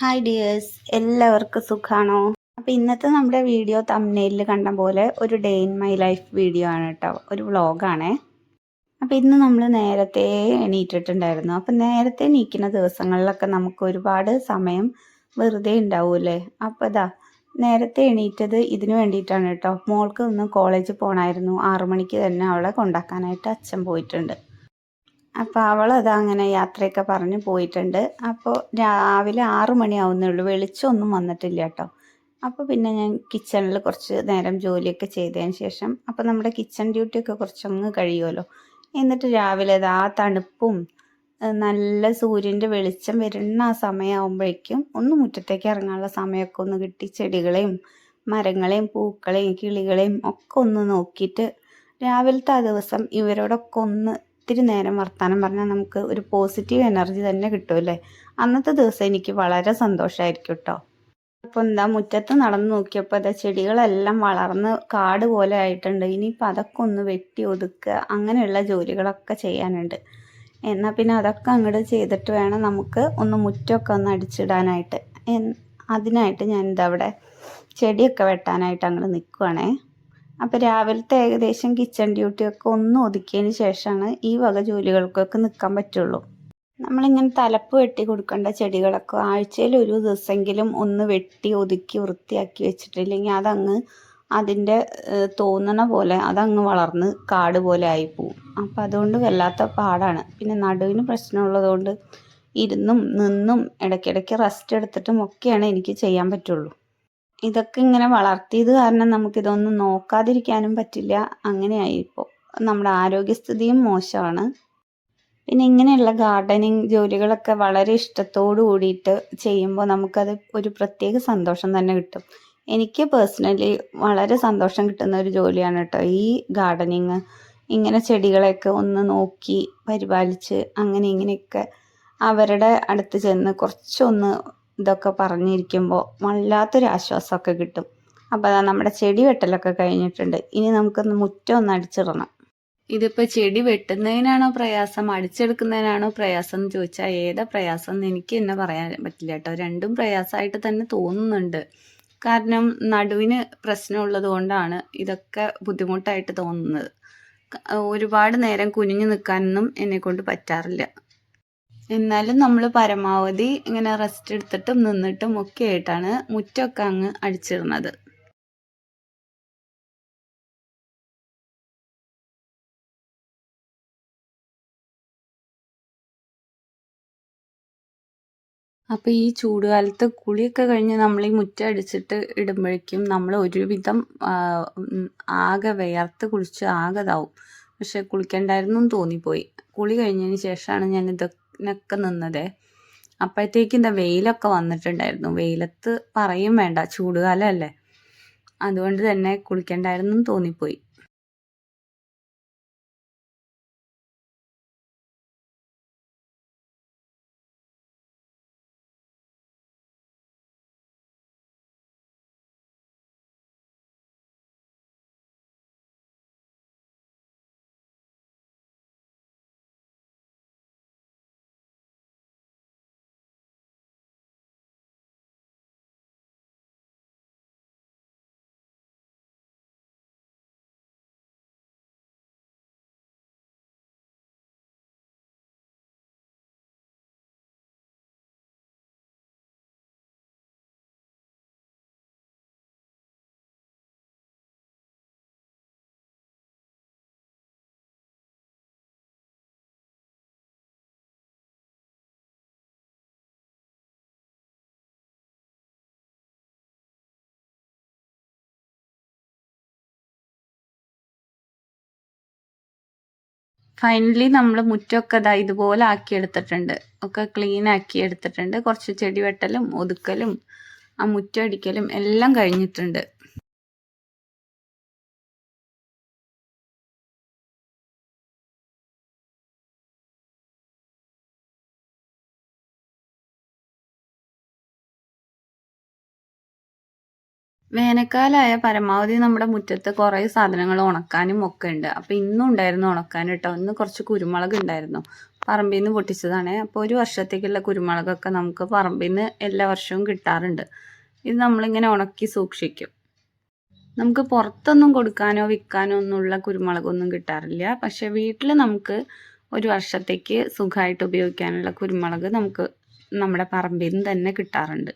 Hi dears എല്ലാവർക്കും സുഖാണോ? അപ്പോൾ ഇന്നത്തെ നമ്മുടെ വീഡിയോ തമ്മിലിൽ കണ്ട പോലെ ഒരു day in my life video ആണ് കേട്ടോ ഒരു വ്ളോഗാണേ അപ്പോൾ ഇന്ന് നമ്മൾ നേരത്തെ എണീറ്റിട്ടുണ്ടായിരുന്നു. അപ്പം നേരത്തെ എണീക്കുന്ന ദിവസങ്ങളിലൊക്കെ നമുക്ക് ഒരുപാട് സമയം വെറുതെ ഉണ്ടാവൂലേ അപ്പോൾ ഇതാ നേരത്തെ എണീറ്റത് ഇതിനു വേണ്ടിയിട്ടാണ് കേട്ടോ മോൾക്ക് ഒന്ന് കോളേജിൽ പോകണമായിരുന്നു ആറു മണിക്ക് തന്നെ അവളെ കൊണ്ടാക്കാനായിട്ട് അച്ഛൻ പോയിട്ടുണ്ട്. അപ്പോൾ അവളത് അങ്ങനെ യാത്രയൊക്കെ പറഞ്ഞ് പോയിട്ടുണ്ട്. അപ്പോൾ രാവിലെ ആറു മണിയാവുന്നേ ഉള്ളൂ. വെളിച്ചമൊന്നും വന്നിട്ടില്ല കേട്ടോ. അപ്പോൾ പിന്നെ ഞാൻ കിച്ചണിൽ കുറച്ച് നേരം ജോലിയൊക്കെ ചെയ്തതിന് ശേഷം അപ്പോൾ നമ്മുടെ കിച്ചൺ ഡ്യൂട്ടിയൊക്കെ കുറച്ചങ്ങ് കഴിയുമല്ലോ. എന്നിട്ട് രാവിലെ ആ തണുപ്പും നല്ല സൂര്യന്റെ വെളിച്ചം വരുന്ന ആ സമയമാകുമ്പോഴേക്കും ഒന്ന് മുറ്റത്തേക്ക് ഇറങ്ങാനുള്ള സമയമൊക്കെ ഒന്ന് കിട്ടി ചെടികളെയും മരങ്ങളെയും പൂക്കളെയും കിളികളെയും ഒക്കെ ഒന്ന് നോക്കിയിട്ട് രാവിലത്തെ ആ ദിവസം ഇവരോടൊക്കെ ഒന്ന് ഇത്തിരി നേരം വർത്തമാനം പറഞ്ഞാൽ നമുക്ക് ഒരു പോസിറ്റീവ് എനർജി തന്നെ കിട്ടുമല്ലേ അന്നത്തെ ദിവസം എനിക്ക് വളരെ സന്തോഷമായിരിക്കും കേട്ടോ അപ്പോൾ എന്താ മുറ്റത്ത് നടന്നു നോക്കിയപ്പോൾ അതാ ചെടികളെല്ലാം വളർന്ന് കാട് പോലെ ആയിട്ടുണ്ട്. ഇനിയിപ്പോൾ അതൊക്കെ ഒന്ന് വെട്ടി ഒതുക്കുക അങ്ങനെയുള്ള ജോലികളൊക്കെ ചെയ്യാനുണ്ട്. എന്നാൽ പിന്നെ അതൊക്കെ അങ്ങോട്ട് ചെയ്തിട്ട് വേണം നമുക്ക് ഒന്ന് മുറ്റമൊക്കെ ഒന്ന് അടിച്ചിടാനായിട്ട്. അതിനായിട്ട് ഞാൻ എന്താ അവിടെ ചെടിയൊക്കെ വെട്ടാനായിട്ട് അങ്ങോട്ട് നിൽക്കുവാണേ അപ്പോൾ രാവിലത്തെ ഏകദേശം കിച്ചൺ ഡ്യൂട്ടിയൊക്കെ ഒന്ന് ഒതുക്കിയതിന് ശേഷമാണ് ഈ വക ജോലികൾക്കൊക്കെ നിൽക്കാൻ പറ്റുള്ളൂ. നമ്മളിങ്ങനെ തലപ്പ് വെട്ടി കൊടുക്കേണ്ട ചെടികളൊക്കെ ആഴ്ചയിൽ ഒരു ദിവസമെങ്കിലും ഒന്ന് വെട്ടി ഒതുക്കി വൃത്തിയാക്കി വെച്ചിട്ടില്ലെങ്കിൽ അതങ്ങ് അതിന്റെ തോന്നണ പോലെ അതങ്ങ് വളർന്ന് കാട് പോലെ ആയി ആയിപ്പോവും അപ്പം അതുകൊണ്ട് വല്ലാത്ത പാടാണ്. പിന്നെ നടുവിന് പ്രശ്നമുള്ളതുകൊണ്ട് ഇരുന്നും നിന്നും ഇടയ്ക്കിടയ്ക്ക് റെസ്റ്റ് എടുത്തിട്ടും ഒക്കെയാണ് എനിക്ക് ചെയ്യാൻ പറ്റുള്ളൂ. ഇതൊക്കെ ഇങ്ങനെ വളർത്തിയത് കാരണം നമുക്ക് ഇതൊന്നും നോക്കാതിരിക്കാനും പറ്റില്ല. അങ്ങനെയായി ഇപ്പോൾ നമ്മുടെ ആരോഗ്യസ്ഥിതിയും മോശമാണ്. പിന്നെ ഇങ്ങനെയുള്ള ഗാർഡനിങ് ജോലികളൊക്കെ വളരെ ഇഷ്ടത്തോടു കൂടിയിട്ട് ചെയ്യുമ്പോൾ നമുക്കത് ഒരു പ്രത്യേക സന്തോഷം തന്നെ കിട്ടും. എനിക്ക് പേഴ്സണലി വളരെ സന്തോഷം കിട്ടുന്ന ഒരു ജോലിയാണ് കേട്ടോ ഈ ഗാർഡനിങ്. ഇങ്ങനെ ചെടികളെയൊക്കെ ഒന്ന് നോക്കി പരിപാലിച്ച് അങ്ങനെ ഇങ്ങനെയൊക്കെ അവരുടെ അടുത്ത് ചെന്ന് കുറച്ചൊന്ന് ഇതൊക്കെ പറഞ്ഞിരിക്കുമ്പോൾ വല്ലാത്തൊരു ആശ്വാസമൊക്കെ കിട്ടും. അപ്പോൾ അതാ നമ്മുടെ ചെടി വെട്ടലൊക്കെ കഴിഞ്ഞിട്ടുണ്ട്. ഇനി നമുക്കൊന്ന് മുറ്റം ഒന്ന് അടിച്ചിടണം. ഇതിപ്പോൾ ചെടി വെട്ടുന്നതിനാണോ പ്രയാസം? അടിച്ചെടുക്കുന്നതിനാണോ പ്രയാസം എന്ന് ചോദിച്ചാൽ ഏതാ പ്രയാസം എന്ന് എനിക്ക് തന്നെ പറയാൻ പറ്റില്ല കേട്ടോ. രണ്ടും പ്രയാസമായിട്ട് തന്നെ തോന്നുന്നുണ്ട്. കാരണം നടുവിന് പ്രശ്നമുള്ളത് കൊണ്ടാണ് ഇതൊക്കെ ബുദ്ധിമുട്ടായിട്ട് തോന്നുന്നത്. ഒരുപാട് നേരം കുനിഞ്ഞു നിൽക്കാനൊന്നും എന്നെ കൊണ്ട് പറ്റാറില്ല. എന്നാലും നമ്മൾ പരമാവധി ഇങ്ങനെ റെസ്റ്റ് എടുത്തിട്ടും നിന്നിട്ടും ഒക്കെ ആയിട്ടാണ് മുറ്റമൊക്കെ അങ്ങ് അടിച്ചിടുന്നത്. അപ്പോൾ ഈ ചൂടുകാലത്ത് കുളിയൊക്കെ കഴിഞ്ഞ് നമ്മൾ ഈ മുറ്റം അടിച്ചിട്ട് ഇടുമ്പോഴേക്കും നമ്മൾ ഒരുവിധം ആകെ വിയർത്ത് കുളിച്ച് ആകെ ഇതാവും. പക്ഷെ കുളിക്കണ്ടായിരുന്നു തോന്നിപ്പോയി. കുളി കഴിഞ്ഞതിന് ശേഷമാണ് ഞാൻ ഇതിനൊക്കെ നിന്നത്. അപ്പോഴത്തേക്കും എന്താ വെയിലൊക്കെ വന്നിട്ടുണ്ടായിരുന്നു. വെയിലത്ത് പറയും വേണ്ട ചൂടുകാലമല്ലേ അതുകൊണ്ട് തന്നെ കുളിക്കണ്ടായിരുന്നു തോന്നിപ്പോയി. ഫൈനലി നമ്മൾ മുറ്റമൊക്കെ ഇതാ ഇതുപോലെ ആക്കി എടുത്തിട്ടുണ്ട് ഒക്കെ ക്ലീൻ ആക്കി എടുത്തിട്ടുണ്ട് കുറച്ച് ചെടി വെട്ടലും ഒതുക്കലും ആ മുറ്റം അടിക്കലും എല്ലാം കഴിഞ്ഞിട്ടുണ്ട്. വേനൽക്കാലമായ പരമാവധി നമ്മുടെ മുറ്റത്ത് കുറേ സാധനങ്ങൾ ഉണക്കാനും ഒക്കെ ഉണ്ട്. അപ്പോൾ ഇന്നും ഉണ്ടായിരുന്നു ഉണക്കാൻ കേട്ടോ. ഇന്ന് കുറച്ച് കുരുമുളക് ഉണ്ടായിരുന്നു. പറമ്പിൽ നിന്ന് പൊട്ടിച്ചതാണ്. അപ്പോൾ ഒരു വർഷത്തേക്കുള്ള കുരുമുളകൊക്കെ നമുക്ക് പറമ്പിൽ നിന്ന് എല്ലാ വർഷവും കിട്ടാറുണ്ട്. ഇത് നമ്മളിങ്ങനെ ഉണക്കി സൂക്ഷിക്കും. നമുക്ക് പുറത്തൊന്നും കൊടുക്കാനോ വിൽക്കാനോ ഒന്നുമുള്ള കുരുമുളകൊന്നും കിട്ടാറില്ല. പക്ഷെ വീട്ടിൽ നമുക്ക് ഒരു വർഷത്തേക്ക് സുഖമായിട്ട് ഉപയോഗിക്കാനുള്ള കുരുമുളക് നമുക്ക് നമ്മുടെ പറമ്പിൽ നിന്ന് തന്നെ കിട്ടാറുണ്ട്.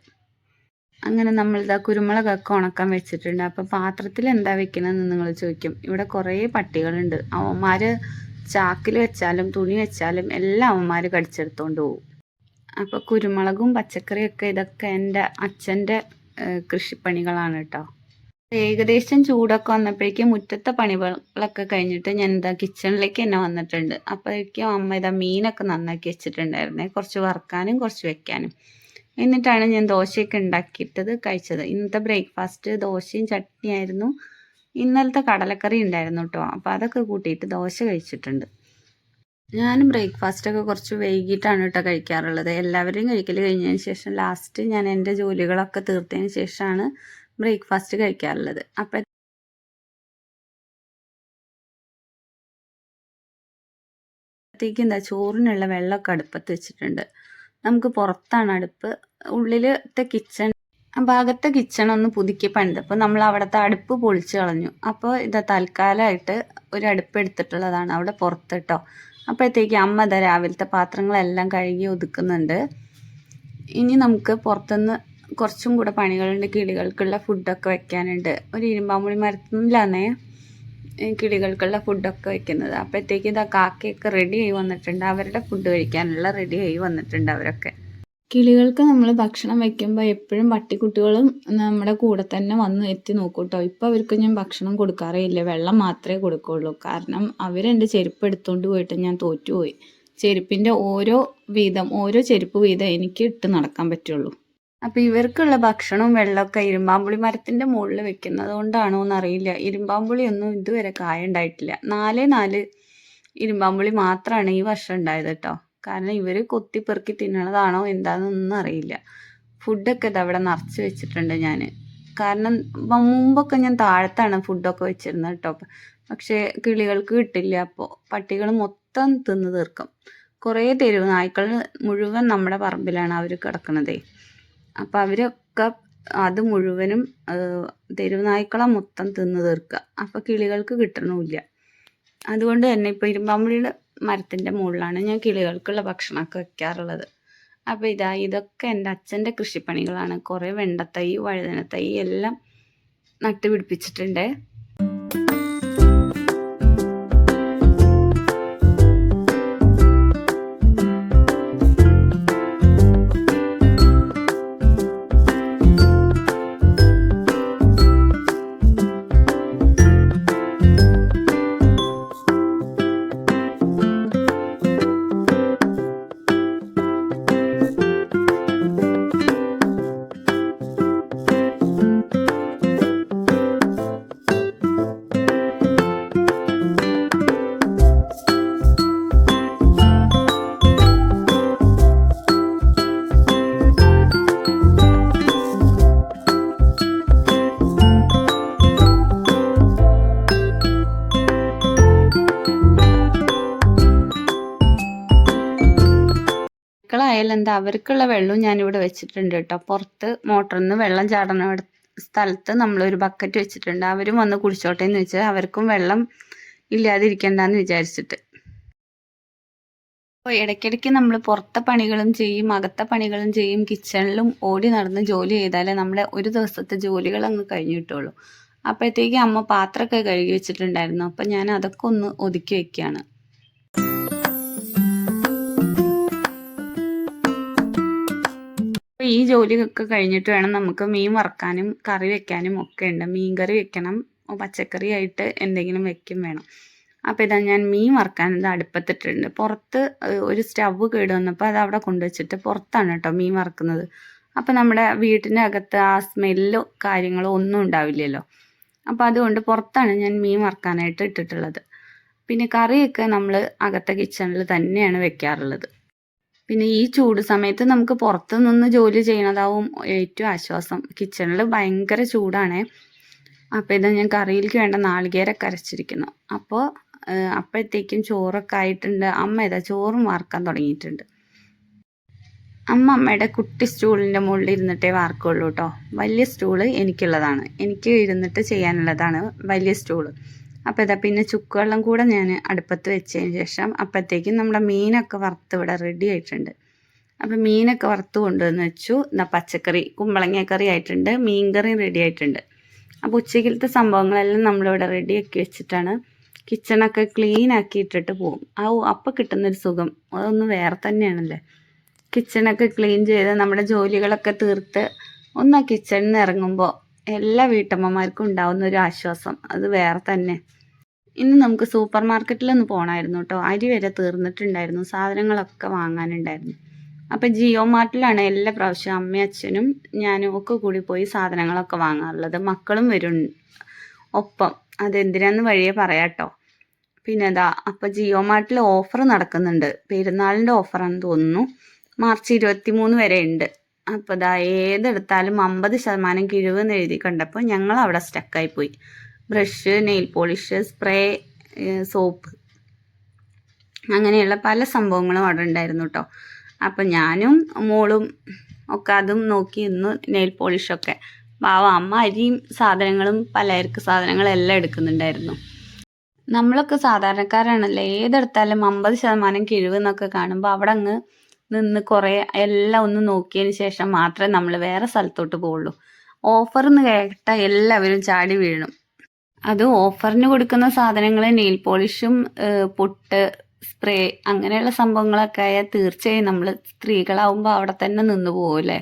അങ്ങനെ നമ്മൾ നമ്മളിതാ കുരുമുളകൊക്കെ ഉണക്കാൻ വെച്ചിട്ടുണ്ട്. അപ്പോൾ പാത്രത്തിൽ എന്താ വെക്കണമെന്ന് നിങ്ങൾ ചോദിക്കും. ഇവിടെ കുറേ പട്ടികളുണ്ട്. അവന്മാര് ചാക്കിൽ വെച്ചാലും തുണി വെച്ചാലും എല്ലാം അവന്മാര് കടിച്ചെടുത്തോണ്ട് പോകും അപ്പോൾ കുരുമുളകും പച്ചക്കറിയൊക്കെ ഇതൊക്കെ എന്റെ അച്ഛന്റെ കൃഷിപ്പണികളാണ് കേട്ടോ ഏകദേശം ചൂടൊക്കെ വന്നപ്പോഴേക്കും മുറ്റത്തെ പണികളൊക്കെ കഴിഞ്ഞിട്ട് ഞാൻ എന്താ കിച്ചണിലേക്ക് തന്നെ വന്നിട്ടുണ്ട്. അപ്പോഴേക്കും അമ്മ ഇതാ മീനൊക്കെ നന്നാക്കി വെച്ചിട്ടുണ്ടായിരുന്നേ. കുറച്ച് വറുക്കാനും കുറച്ച് വെക്കാനും. എന്നിട്ടാണ് ഞാൻ ദോശയൊക്കെ ഉണ്ടാക്കിയിട്ടത് കഴിച്ചത്. ഇന്നത്തെ ബ്രേക്ക്ഫാസ്റ്റ് ദോശയും ചട്നിയായിരുന്നു ഇന്നലത്തെ കടലക്കറി ഉണ്ടായിരുന്നു കേട്ടോ. അപ്പോൾ അതൊക്കെ കൂട്ടിയിട്ട് ദോശ കഴിച്ചിട്ടുണ്ട്. ഞാൻ ബ്രേക്ക്ഫാസ്റ്റൊക്കെ കുറച്ച് വൈകിട്ടാണ് കേട്ടോ കഴിക്കാറുള്ളത്. എല്ലാവരും കഴിക്കൽ കഴിഞ്ഞതിന് ശേഷം ലാസ്റ്റ് ഞാൻ എന്റെ ജോലികളൊക്കെ തീർത്തതിന് ശേഷമാണ് ബ്രേക്ക്ഫാസ്റ്റ് കഴിക്കാറുള്ളത്. അപ്പം ത്തേക്ക് എന്താ ചോറിനുള്ള വെള്ളമൊക്കെ അടുപ്പത്ത് വെച്ചിട്ടുണ്ട്. നമുക്ക് പുറത്താണ് അടുപ്പ്. ഉള്ളിലത്തെ കിച്ചൺ ഭാഗത്തെ കിച്ചൺ ഒന്ന് പുതുക്കി പണിത് പണിതപ്പോൾ നമ്മൾ അവിടുത്തെ അടുപ്പ് പൊളിച്ച് കളഞ്ഞു. അപ്പോൾ ഇത് തൽക്കാലമായിട്ട് ഒരു അടുപ്പ് എടുത്തിട്ടുള്ളതാണ് അവിടെ പുറത്ത് കേട്ടോ അപ്പോഴത്തേക്ക് അമ്മ ഇതാ രാവിലത്തെ പാത്രങ്ങളെല്ലാം കഴുകി ഒതുക്കുന്നുണ്ട്. ഇനി നമുക്ക് പുറത്തുനിന്ന് കുറച്ചും കൂടെ പണികളുണ്ട് കിളികൾക്കുള്ള ഫുഡൊക്കെ വെക്കാനുണ്ട്. ഒരു ഇരുമ്പാമ്പുളി മരത്തിലാണേ കിളികൾക്കുള്ള ഫുഡൊക്കെ വെക്കുന്നത്. അപ്പോഴത്തേക്ക് ഇതാ കാക്കയൊക്കെ റെഡി ആയി വന്നിട്ടുണ്ട്. അവരുടെ ഫുഡ് കഴിക്കാനുള്ള റെഡി ആയി വന്നിട്ടുണ്ട് അവരൊക്കെ. കിളികൾക്ക് നമ്മൾ ഭക്ഷണം വെക്കുമ്പോൾ എപ്പോഴും പട്ടിക്കുട്ടികളും നമ്മുടെ കൂടെ തന്നെ വന്ന് എത്തി നോക്കും കേട്ടോ ഇപ്പോൾ അവർക്ക് ഞാൻ ഭക്ഷണം കൊടുക്കാറേ ഇല്ല. വെള്ളം മാത്രമേ കൊടുക്കുള്ളൂ. കാരണം അവരെന്റെ ചെരുപ്പ് എടുത്തുകൊണ്ട് പോയിട്ട് ഞാൻ തോറ്റുപോയി. ചെരുപ്പിന്റെ ഓരോ വീതം ഓരോ ചെരുപ്പ് വീതം എനിക്ക് ഇട്ട് നടക്കാൻ പറ്റുള്ളൂ. അപ്പോൾ ഇവർക്കുള്ള ഭക്ഷണവും വെള്ളമൊക്കെ ഇരുമ്പാമ്പുളി മരത്തിന്റെ മുകളിൽ വെക്കുന്നത് കൊണ്ടാണോ എന്നറിയില്ല. ഇരുമ്പാമ്പുളി ഒന്നും ഇതുവരെ കായ ഉണ്ടായിട്ടില്ല. നാലേ നാല് ഇരുമ്പാമ്പുളി മാത്രമാണ് ഈ വർഷം ഉണ്ടായത് കേട്ടോ കാരണം ഇവർ കൊത്തി പെറുക്കി തിന്നണതാണോ എന്താണെന്നൊന്നും അറിയില്ല. ഫുഡൊക്കെ അവിടെ നിറച്ച് വെച്ചിട്ടുണ്ട് ഞാൻ കാരണം മുമ്പൊക്കെ ഞാൻ താഴത്താണ് ഫുഡൊക്കെ വെച്ചിരുന്നത് കേട്ടോ പക്ഷേ കിളികൾക്ക് കിട്ടില്ല. അപ്പോൾ പട്ടികൾ മൊത്തം തിന്ന് തീർക്കും. കുറേ തെരുവ് നായ്ക്കൾ മുഴുവൻ നമ്മുടെ പറമ്പിലാണ് അവർ കിടക്കണതേ. അപ്പോൾ അവരൊക്കെ അത് മുഴുവനും തെരുവ് നായ്ക്കളെ മൊത്തം തിന്ന് തീർക്കുക അപ്പോൾ കിളികൾക്ക് കിട്ടണമില്ല അതുകൊണ്ട് തന്നെ ഇപ്പോൾ ഇരുമ്പാമ്പുളിയുടെ മരത്തിന്റെ മുകളിലാണ് ഞാൻ കിളികൾക്കുള്ള ഭക്ഷണമൊക്കെ വെക്കാറുള്ളത്. അപ്പോൾ ഇതാ ഇതൊക്കെ എന്റെ അച്ഛന്റെ കൃഷിപ്പണികളാണ്. കുറേ വെണ്ടത്തൈ വഴുതനത്തൈ എല്ലാം നട്ടുപിടിപ്പിച്ചിട്ടുണ്ട്. മക്കളായാലും എന്താ അവർക്കുള്ള വെള്ളവും ഞാനിവിടെ വെച്ചിട്ടുണ്ട് കേട്ടോ. പുറത്ത് മോട്ടറിൽ നിന്ന് വെള്ളം ചാടണ സ്ഥലത്ത് നമ്മളൊരു ബക്കറ്റ് വെച്ചിട്ടുണ്ട്. അവരും വന്ന് കുടിച്ചോട്ടെ എന്ന് വെച്ചാൽ അവർക്കും വെള്ളം ഇല്ലാതിരിക്കണ്ടെന്ന് വിചാരിച്ചിട്ട്. അപ്പോൾ ഇടയ്ക്കിടയ്ക്ക് നമ്മൾ പുറത്തെ പണികളും ചെയ്യും അകത്തെ പണികളും ചെയ്യും കിച്ചണിലും ഓടി നടന്ന് ജോലി ചെയ്താലേ നമ്മുടെ ഒരു ദിവസത്തെ ജോലികൾ അങ്ങ് കഴിഞ്ഞു കിട്ടുള്ളൂ അപ്പോഴത്തേക്ക് അമ്മ പാത്രമൊക്കെ കഴുകി വെച്ചിട്ടുണ്ടായിരുന്നു. അപ്പം ഞാൻ അതൊക്കെ ഒന്ന് ഒതുക്കി വെക്കുകയാണ്. ഈ ജോലിയൊക്കെ കഴിഞ്ഞിട്ട് വേണം നമുക്ക് മീൻ വറക്കാനും കറി വെക്കാനും ഒക്കെ ഉണ്ട്. മീൻ കറി വെക്കണം പച്ചക്കറി ആയിട്ട് എന്തെങ്കിലും വെക്കും വേണം. അപ്പോൾ ഇതാ ഞാൻ മീൻ വറക്കാൻ ഇത് അടുപ്പത്തിട്ടുണ്ട് പുറത്ത് ഒരു സ്റ്റവ് കേട് വന്നപ്പോൾ അത് അവിടെ കൊണ്ടുവച്ചിട്ട് പുറത്താണ് കേട്ടോ മീൻ വറക്കുന്നത്. അപ്പോൾ നമ്മുടെ വീട്ടിന്റെ അകത്ത് ആ സ്മെല്ലോ കാര്യങ്ങളോ ഒന്നും ഉണ്ടാവില്ലല്ലോ. അപ്പോൾ അതുകൊണ്ട് പുറത്താണ് ഞാൻ മീൻ വറക്കാനായിട്ട് ഇട്ടിട്ടുള്ളത്. പിന്നെ കറിയൊക്കെ നമ്മൾ അകത്തെ കിച്ചണിൽ തന്നെയാണ് വെക്കാറുള്ളത്. പിന്നെ ഈ ചൂട് സമയത്ത് നമുക്ക് പുറത്ത് നിന്ന് ജോലി ചെയ്യണതാവും ഏറ്റവും ആശ്വാസം. കിച്ചണിൽ ഭയങ്കര ചൂടാണേ. അപ്പോൾ ഇത് ഞാൻ കറിയിലേക്ക് വേണ്ട നാളികേരൊക്കെ അരച്ചിരിക്കുന്നു. അപ്പോൾ അപ്പോഴത്തേക്കും ചോറൊക്കെ ആയിട്ടുണ്ട്. അമ്മ ഇതാ ചോറും വാർക്കാൻ തുടങ്ങിയിട്ടുണ്ട്. അമ്മ അമ്മയുടെ കുട്ടി സ്റ്റൂളിന്റെ മുകളിൽ ഇരുന്നിട്ടേ വാർക്കുള്ളൂ കേട്ടോ വലിയ സ്റ്റൂൾ എനിക്കുള്ളതാണ്. എനിക്ക് ഇരുന്നിട്ട് ചെയ്യാനുള്ളതാണ് വലിയ സ്റ്റൂൾ. അപ്പോൾ ഇതാ പിന്നെ ചുക്കുവെള്ളം കൂടെ ഞാൻ അടുപ്പത്ത് വെച്ചതിന് ശേഷം അപ്പോഴത്തേക്കും നമ്മുടെ മീനൊക്കെ വറുത്ത് ഇവിടെ റെഡി ആയിട്ടുണ്ട്. അപ്പോൾ മീനൊക്കെ വറുത്ത് കൊണ്ടുവന്ന് വെച്ചു. എന്നാൽ പച്ചക്കറി കുമ്പളങ്ങ കറി ആയിട്ടുണ്ട്. മീൻ കറിയും റെഡി ആയിട്ടുണ്ട്. അപ്പോൾ ഉച്ചയ്ക്കലത്തെ സംഭവങ്ങളെല്ലാം നമ്മളിവിടെ റെഡിയാക്കി വെച്ചിട്ടാണ് കിച്ചണൊക്കെ ക്ലീൻ ആക്കി ഇട്ടിട്ട് പോകും. ആ അപ്പോൾ കിട്ടുന്നൊരു സുഖം. അതൊന്ന് വേറെ തന്നെയാണല്ലേ. കിച്ചണൊക്കെ ക്ലീൻ ചെയ്ത് നമ്മുടെ ജോലികളൊക്കെ തീർത്ത് ഒന്ന് ആ കിച്ചണിൽ നിന്ന് ഇറങ്ങുമ്പോൾ എല്ലാ വീട്ടമ്മമാർക്കും ഉണ്ടാവുന്ന ഒരു ആശ്വാസം. അത് വേറെ തന്നെ. ഇന്ന് നമുക്ക് സൂപ്പർ മാർക്കറ്റിലൊന്ന് പോകണമായിരുന്നു കേട്ടോ അരി വരെ തീർന്നിട്ടുണ്ടായിരുന്നു. സാധനങ്ങളൊക്കെ വാങ്ങാനുണ്ടായിരുന്നു. അപ്പം ജിയോ മാർട്ടിലാണ് എല്ലാ പ്രാവശ്യവും അമ്മയും അച്ഛനും ഞാനും ഒക്കെ കൂടി പോയി സാധനങ്ങളൊക്കെ വാങ്ങാറുള്ളത്. മക്കളും വരും. ഒപ്പം. അതെന്തിനാന്ന് വഴിയെ പറയാട്ടോ പിന്നെ അതാ അപ്പം ജിയോ മാർട്ടിൽ ഓഫർ നടക്കുന്നുണ്ട്. പെരുന്നാളിന്റെ ഓഫറാണെന്ന് തോന്നുന്നു. മാർച്ച് ഇരുപത്തി മൂന്ന് വരെ ഉണ്ട്. അപ്പോൾ ഇതാ ഏതെടുത്താലും അമ്പത് ശതമാനം കിഴിവ് എന്ന് എഴുതി കണ്ടപ്പോൾ ഞങ്ങൾ അവിടെ സ്റ്റക്കായി പോയി. Brush nail polish spray soap. അങ്ങനെയുള്ള പല സംഭവങ്ങളും അവിടെ ഉണ്ടായിരുന്നു കേട്ടോ അപ്പം ഞാനും മോളും ഒക്കെ അതും നോക്കി ഇന്ന് നെയിൽ പോളിഷൊക്കെ പാവ അമ്മ അരിയും സാധനങ്ങളും പലചരക്ക് സാധനങ്ങളും എല്ലാം എടുക്കുന്നുണ്ടായിരുന്നു. നമ്മളൊക്കെ സാധാരണക്കാരാണല്ലോ. ഏതെടുത്താലും അമ്പത് ശതമാനം കിഴിവ് എന്നൊക്കെ കാണുമ്പോൾ അവിടെ അങ്ങ് നിന്ന് കുറേ എല്ലാം ഒന്ന് നോക്കിയതിന് ശേഷം മാത്രമേ നമ്മൾ വേറെ സ്ഥലത്തോട്ട് പോവുള്ളൂ. ഓഫർ എന്ന് കേട്ടാൽ എല്ലാവരും ചാടി വീഴും. അത് ഓഫറിന് കൊടുക്കുന്ന സാധനങ്ങൾ നെയിൽ പോളിഷും പൊട്ട് സ്പ്രേ അങ്ങനെയുള്ള സംഭവങ്ങളൊക്കെ ആയാൽ തീർച്ചയായും നമ്മൾ സ്ത്രീകളാവുമ്പോൾ അവിടെ തന്നെ നിന്ന് പോകുമല്ലേ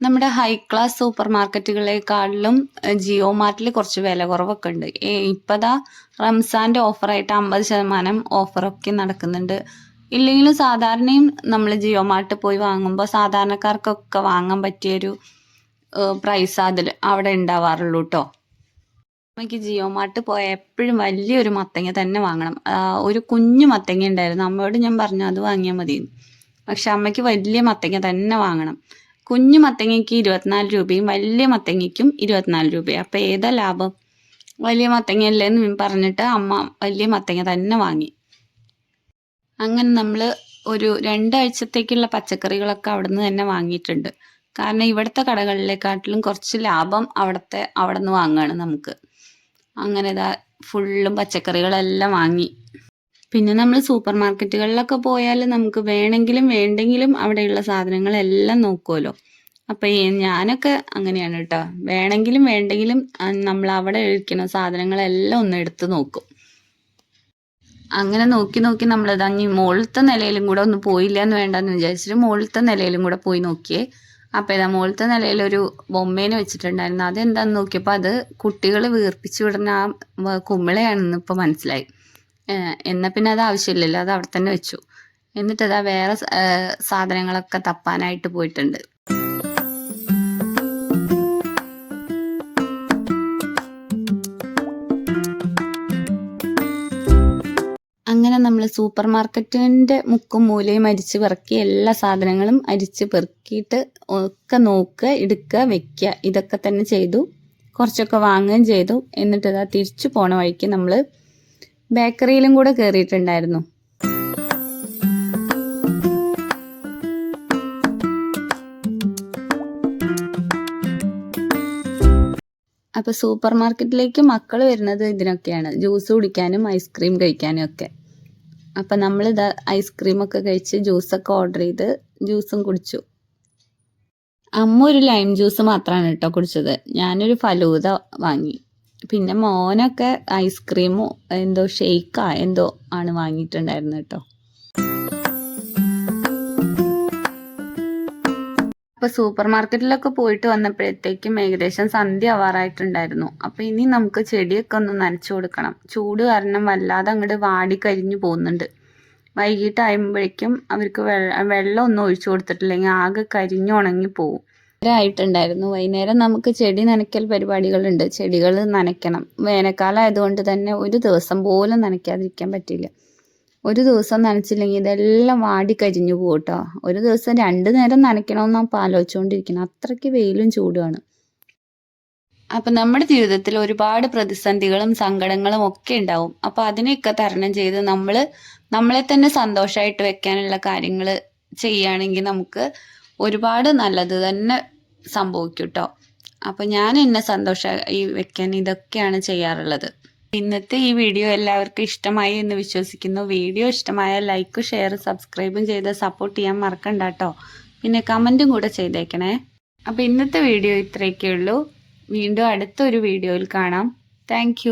നമ്മുടെ ഹൈ ക്ലാസ് സൂപ്പർ മാർക്കറ്റുകളെക്കാളിലും ജിയോ മാർട്ടിൽ കുറച്ച് വില കുറവൊക്കെ ഉണ്ട്. ഇപ്പതാ റംസാന്റെ ഓഫറായിട്ട് അമ്പത് ശതമാനം ഓഫറൊക്കെ നടക്കുന്നുണ്ട്. ഇല്ലെങ്കിലും സാധാരണയും നമ്മൾ ജിയോ മാർട്ട് പോയി വാങ്ങുമ്പോൾ സാധാരണക്കാർക്കൊക്കെ വാങ്ങാൻ പറ്റിയൊരു പ്രൈസ് അതിൽ അവിടെ ഉണ്ടാവാറുള്ളൂ കേട്ടോ അമ്മയ്ക്ക് ജിയോ മാർട്ട് പോയ എപ്പോഴും വലിയൊരു മത്തങ്ങ തന്നെ വാങ്ങണം. ഒരു കുഞ്ഞു മത്തങ്ങ ഉണ്ടായിരുന്നു. അമ്മയോട് ഞാൻ പറഞ്ഞു അത് വാങ്ങിയാൽ മതി. പക്ഷെ അമ്മയ്ക്ക് വലിയ മത്തങ്ങ തന്നെ വാങ്ങണം. കുഞ്ഞു മത്തങ്ങയ്ക്ക് ഇരുപത്തിനാല് രൂപയും വലിയ മത്തങ്ങയ്ക്കും ഇരുപത്തിനാല് രൂപയും. അപ്പം ഏതാ ലാഭം? വലിയ മത്തങ്ങയല്ലേ എന്ന് പറഞ്ഞിട്ട് അമ്മ വലിയ മത്തങ്ങ തന്നെ വാങ്ങി. അങ്ങനെ നമ്മൾ ഒരു രണ്ടാഴ്ചത്തേക്കുള്ള പച്ചക്കറികളൊക്കെ അവിടെ നിന്ന് തന്നെ വാങ്ങിയിട്ടുണ്ട്. കാരണം ഇവിടുത്തെ കടകളിലെക്കാട്ടിലും കുറച്ച് ലാഭം അവിടുത്തെ അവിടെ നിന്ന് വാങ്ങുകയാണ് നമുക്ക്. അങ്ങനെ ഇതാ ഫുള്ളും പച്ചക്കറികളെല്ലാം വാങ്ങി. പിന്നെ നമ്മൾ സൂപ്പർ മാർക്കറ്റുകളിലൊക്കെ പോയാൽ നമുക്ക് വേണമെങ്കിലും വേണ്ടെങ്കിലും അവിടെയുള്ള സാധനങ്ങളെല്ലാം നോക്കുമല്ലോ അപ്പം ഞാനൊക്കെ അങ്ങനെയാണ് കേട്ടോ വേണമെങ്കിലും വേണ്ടെങ്കിലും നമ്മൾ അവിടെ ഇരിക്കുന്ന സാധനങ്ങളെല്ലാം ഒന്ന് എടുത്ത് നോക്കും. അങ്ങനെ നോക്കി നോക്കി നമ്മൾ ഇനി മുകളിലത്തെ നിലയിലും കൂടെ ഒന്ന് പോയില്ല എന്ന് വേണ്ടെന്ന് വിചാരിച്ചിട്ട് മുകളിലത്തെ നിലയിലും കൂടെ പോയി നോക്കിയേ. അപ്പോൾ ഇതാ മുകളിലത്തെ ഒരു ബൊമ്മേനെ വെച്ചിട്ടുണ്ടായിരുന്നു. അതെന്താന്ന് നോക്കിയപ്പോൾ അത് കുട്ടികൾ വീർപ്പിച്ചു വിടുന്ന ആ കുമിളയാണെന്ന് ഇപ്പോൾ മനസ്സിലായി. എന്നാ എന്നാൽ പിന്നെ അത് ആവശ്യമില്ലല്ലോ അത് അവിടെ തന്നെ വെച്ചു. എന്നിട്ട് അതാ വേറെ സാധനങ്ങളൊക്കെ തപ്പാനായിട്ട് പോയിട്ടുണ്ട്. അങ്ങനെ നമ്മൾ സൂപ്പർ മാർക്കറ്റിന്റെ മുക്കും മൂലയും അരിച്ച് പെറുക്കി എല്ലാ സാധനങ്ങളും അരിച്ച് പെറുക്കിയിട്ട് ഒക്കെ നോക്കുക എടുക്കുക വെക്കുക. ഇതൊക്കെ തന്നെ ചെയ്തു. കുറച്ചൊക്കെ വാങ്ങുകയും ചെയ്തു. എന്നിട്ട് ഇതാ തിരിച്ചു പോണ വഴിക്ക് നമ്മൾ ബേക്കറിയിലും കൂടെ കയറിയിട്ടുണ്ടായിരുന്നു അപ്പോൾ സൂപ്പർ മാർക്കറ്റിലേക്ക് മക്കൾ വരുന്നത് ഇതിനൊക്കെയാണ്. ജ്യൂസ് കുടിക്കാനും ഐസ്ക്രീം കഴിക്കാനും ഒക്കെ. അപ്പം നമ്മളിത് ഐസ്ക്രീമൊക്കെ കഴിച്ച് ജ്യൂസൊക്കെ ഓർഡർ ചെയ്ത് ജ്യൂസും കുടിച്ചു. അമ്മ ഒരു ലൈം ജ്യൂസ് മാത്രമാണ് കേട്ടോ കുടിച്ചത്. ഞാനൊരു ഫലൂത വാങ്ങി. പിന്നെ മോനൊക്കെ ഐസ്ക്രീമോ എന്തോ ഷെയ്ക്കാ എന്തോ ആണ് വാങ്ങിയിട്ടുണ്ടായിരുന്നത് കേട്ടോ. അപ്പൊ സൂപ്പർ മാർക്കറ്റിലൊക്കെ പോയിട്ട് വന്നപ്പോഴത്തേക്കും ഏകദേശം സന്ധ്യ ആവാറായിട്ടുണ്ടായിരുന്നു. അപ്പൊ ഇനി നമുക്ക് ചെടിയൊക്കെ ഒന്ന് നനച്ചു കൊടുക്കണം. ചൂട് കാരണം വല്ലാതെ അങ്ങോട്ട് വാടി കരിഞ്ഞു പോകുന്നുണ്ട്. വൈകിട്ടാകുമ്പോഴേക്കും അവർക്ക് വെള്ളം ഒന്നും ഒഴിച്ചു കൊടുത്തിട്ടില്ലെങ്കിൽ ആകെ കരിഞ്ഞു ഉണങ്ങി പോകും ആയിട്ടുണ്ടായിരുന്നു. വൈകുന്നേരം നമുക്ക് ചെടി നനയ്ക്കൽ പരിപാടികളുണ്ട്. ചെടികൾ നനയ്ക്കണം. വേനൽക്കാലം ആയതുകൊണ്ട് തന്നെ ഒരു ദിവസം പോലും നനയ്ക്കാതിരിക്കാൻ പറ്റില്ല ഒരു ദിവസം നനച്ചില്ലെങ്കിൽ ഇതെല്ലാം വാടി കരിഞ്ഞു പോകും കേട്ടോ ഒരു ദിവസം രണ്ട് നേരം നനയ്ക്കണമെന്ന് അപ്പം ആലോചിച്ചുകൊണ്ടിരിക്കണം അത്രയ്ക്ക് വെയിലും ചൂടുമാണ്. അപ്പം നമ്മുടെ ജീവിതത്തിൽ ഒരുപാട് പ്രതിസന്ധികളും സങ്കടങ്ങളും ഒക്കെ ഉണ്ടാവും. അപ്പം അതിനെയൊക്കെ തരണം ചെയ്ത് നമ്മൾ നമ്മളെ തന്നെ സന്തോഷമായിട്ട് വെക്കാനുള്ള കാര്യങ്ങൾ ചെയ്യുകയാണെങ്കിൽ നമുക്ക് ഒരുപാട് നല്ലത് തന്നെ സംഭവിക്കും കേട്ടോ അപ്പം ഞാൻ എന്നെ സന്തോഷമായി വെക്കാൻ ഇതൊക്കെയാണ് ചെയ്യാറുള്ളത്. ഇന്നത്തെ ഈ വീഡിയോ എല്ലാവർക്കും ഇഷ്ടമായി എന്ന് വിശ്വസിക്കുന്നു. വീഡിയോ ഇഷ്ടമായ ലൈക്ക് ഷെയർ സബ്സ്ക്രൈബും ചെയ്ത് സപ്പോർട്ട് ചെയ്യാൻ മറക്കണ്ട കേട്ടോ പിന്നെ കമന്റും കൂടെ ചെയ്തേക്കണേ. അപ്പോൾ ഇന്നത്തെ വീഡിയോ ഇത്രയൊക്കെ ഉള്ളൂ വീണ്ടും അടുത്തൊരു വീഡിയോയിൽ കാണാം. താങ്ക്